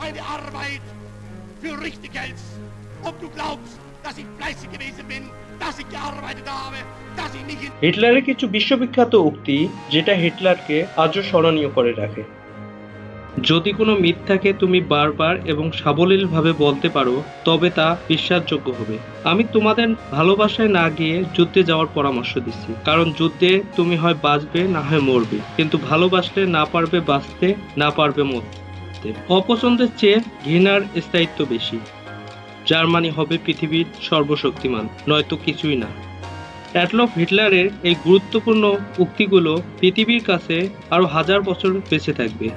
meine Arbeit für richtig hältst. Ob du glaubst, dass ich fleißig gewesen bin, dass ich gearbeitet habe, dass ich nicht হিটলারের কিছু বিশ্ববিখ্যাত উক্তি যেটা হিটলারকে আজও স্মরণীয় করে রাখে। যদি কোনো মিথ্যাকে তুমি বারবার এবং সাবলীলভাবে বলতে পারো তবে তা বিশ্বাসযোগ্য হবে। আমি তোমাদের ভালোবাসায় না গিয়ে যুদ্ধে যাওয়ার পরামর্শ দিচ্ছি। কারণ যুদ্ধে তুমি হয় বাঁচবে না হয় মরবে। কিন্তু ভালোবাসলে না পারবে বাঁচতে না পারবে মরতে। অপছন্দের চেয়ে ঘৃণার স্থায়িত্ব বেশি। জার্মানি হবে পৃথিবীর সর্বশক্তিমান, নয়তো কিছুই না। অ্যাডলফ হিটলারের এই গুরুত্বপূর্ণ উক্তিগুলো পৃথিবীর কাছে আরও হাজার বছর বেঁচে থাকবে।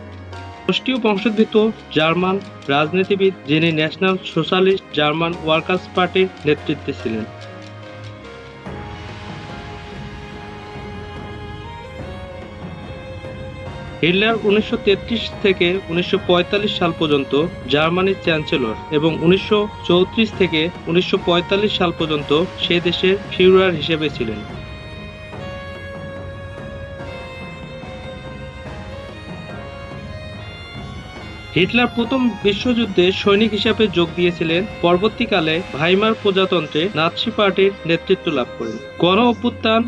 রাষ্ট্রীয় বংশোদ্ভূত জার্মান রাজনীতিবিদ যিনি ন্যাশনাল সোশ্যালিস্ট জার্মান ওয়ার্কার্স পার্টির নেতৃত্বে ছিলেন। হিটলার উনিশশো তেত্রিশ থেকে উনিশশো পঁয়তাল্লিশ সাল পর্যন্ত জার্মানির চ্যান্সেলর এবং উনিশশো চৌত্রিশ থেকে উনিশশো পঁয়তাল্লিশ সাল পর্যন্ত সে দেশের ফিউরার হিসেবে ছিলেন। হিটলার প্রথম বিশ্বযুদ্ধে সৈনিক হিসাবে যোগ দিয়েছিলেন। পরবর্তীকালে ভাইমার প্রজাতন্ত্রে নাৎসি পার্টির নেতৃত্ব লাভ করেন। গণ অভ্যুত্থান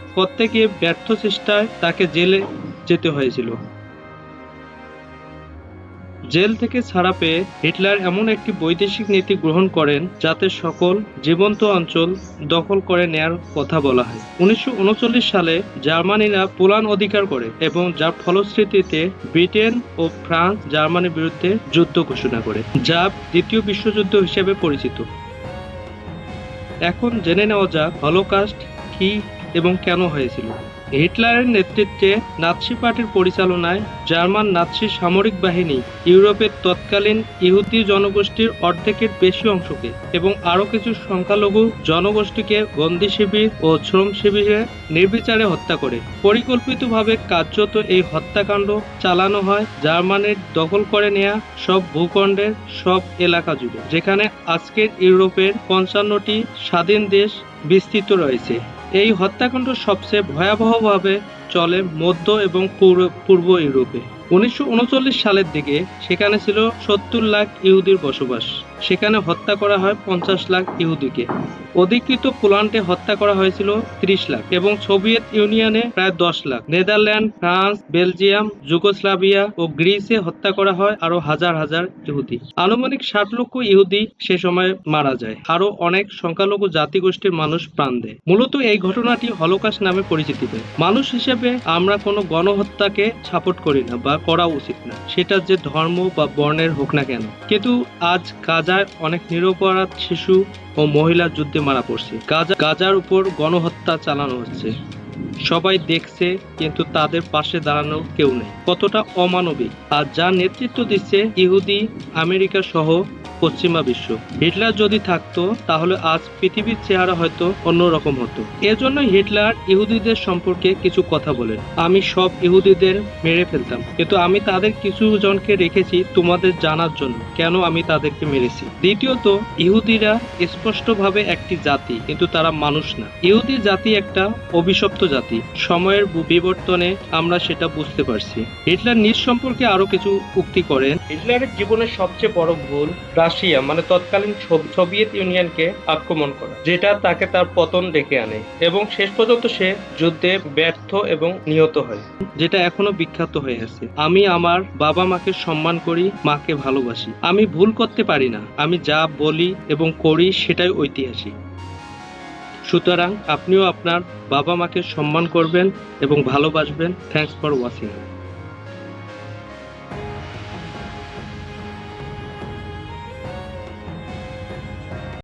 গিয়ে ব্যর্থ চেষ্টায় তাকে জেলে যেতে হয়েছিল। জেল থেকে ছাড়া পেয়ে হিটলার এমন একটি বৈদেশিক নীতি গ্রহণ করেন যাতে সকল জীবন্ত অঞ্চল দখল করে নেয়ার কথা বলা হয়। উনিশশো উনচল্লিশ সালে জার্মানিরা পোলান অধিকার করে এবং যার ফলশ্রুতিতে ব্রিটেন ও ফ্রান্স জার্মানির বিরুদ্ধে যুদ্ধ ঘোষণা করে, যা দ্বিতীয় বিশ্বযুদ্ধ হিসেবে পরিচিত। এখন জেনে নেওয়া যাক হলোকাস্ট কি এবং কেন হয়েছিল? হিটলারের নেতৃত্বে নাৎসি পার্টির পরিচালনায় জার্মান নাৎসি সামরিক বাহিনী ইউরোপের তৎকালীন ইহুদি জনগোষ্ঠীর অর্ধেকের বেশি অংশকে এবং আরও কিছু সংখ্যালঘু জনগোষ্ঠীকে বন্দি শিবির ও শ্রম শিবিরে নির্বিচারে হত্যা করে। পরিকল্পিতভাবে কার্যত এই হত্যাকাণ্ড চালানো হয় জার্মানির দখল করে নেয়া সব ভূখণ্ডের সব এলাকা জুড়ে, যেখানে আজকের ইউরোপের পঞ্চান্নটি স্বাধীন দেশ বিস্তৃত রয়েছে। এই হত্যাকাণ্ড সবচেয়ে ভয়াবহভাবে চলে মধ্য এবং পূর্ব- ইউরোপে। উনিশশো উনচল্লিশ সালের দিকে সেখানে ছিল সত্তর লাখ ইহুদির বসবাস। সেখানে হত্যা করা হয় পঞ্চাশ লাখ ইহুদিকে। অধিকৃত পোল্যান্ডে হত্যা করা হয়েছিল ত্রিশ লাখ এবং সোভিয়েত ইউনিয়নে প্রায় দশ lakh. Netherland, France, Belgium, Yugoslavia ও গ্রিসে হত্যা করা হয় আরও হাজার হাজার ইহুদি। আনুমানিক ষাট লক্ষ ইহুদি সে সময় মারা যায়। আরও অনেক সংখ্যালঘু জাতিগোষ্ঠীর মানুষ প্রাণ দেয়। মূলত এই ঘটনাটি হলোকাস নামে পরিচিতি। পায় মানুষ হিসেবে আমরা কোনো গণহত্যাকে সাপোর্ট করি না বা করা উচিত না। সেটা যে ধর্ম বা বর্ণের হোক না কেন। কিন্তু আজ গাজায় অনেক নিরপরাধ শিশু ও মহিলা যুদ্ধে মারা পড়ছে। গাজা, গাজার উপর গণহত্যা চালানো হচ্ছে। সবাই দেখছে, কিন্তু তাদের পাশে দাঁড়ানো কেউ নেই। কতটা অমানবিক। আর যা নেতৃত্ব দিচ্ছে ইহুদি, আমেরিকা সহ পশ্চিমা বিশ্ব। হিটলার যদি থাকতো, তাহলে আজ পৃথিবীর চেহারা হয়তো অন্যরকম হতো। এজন্য হিটলার ইহুদিদের সম্পর্কে কিছু কথা বলেন। আমি সব ইহুদিদের মেরে ফেলতাম। কিন্তু আমি তাদের কিছু জনকে রেখেছি তোমাদের জানার জন্য, কেন আমি তাদেরকে মেরেছি? দ্বিতীয়ত, ইহুদিরা স্পষ্টভাবে একটি জাতি, কিন্তু তারা মানুষ না। ইহুদি জাতি একটা অভিশপ্ত জাতি। সময়ের বিবর্তনে আমরা সেটা বুঝতে পারছি। হিটলার নিজ সম্পর্কে আরও কিছু উক্তি করেন। হিটলারের জীবনের সবচেয়ে বড় ভুল রাশিয়া মানে তৎকালীন সোভিয়েত ইউনিয়নকে আক্রমণ করা, যেটা তাকে তার পতন ডেকে আনে এবং শেষ পর্যন্ত সে যুদ্ধে ব্যর্থ এবং নিহত হয়। যেটা এখনও বিখ্যাত হয়ে আছে। আমি আমার বাবা মাকে সম্মান করি, মাকে ভালোবাসি। আমি ভুল করতে পারি না। আমি যা বলি এবং করি সেটাই ঐতিহাসিক। সুতরাং আপনিও আপনার বাবা মাকে সম্মান করবেন এবং ভালোবাসবেন। Thanks for watching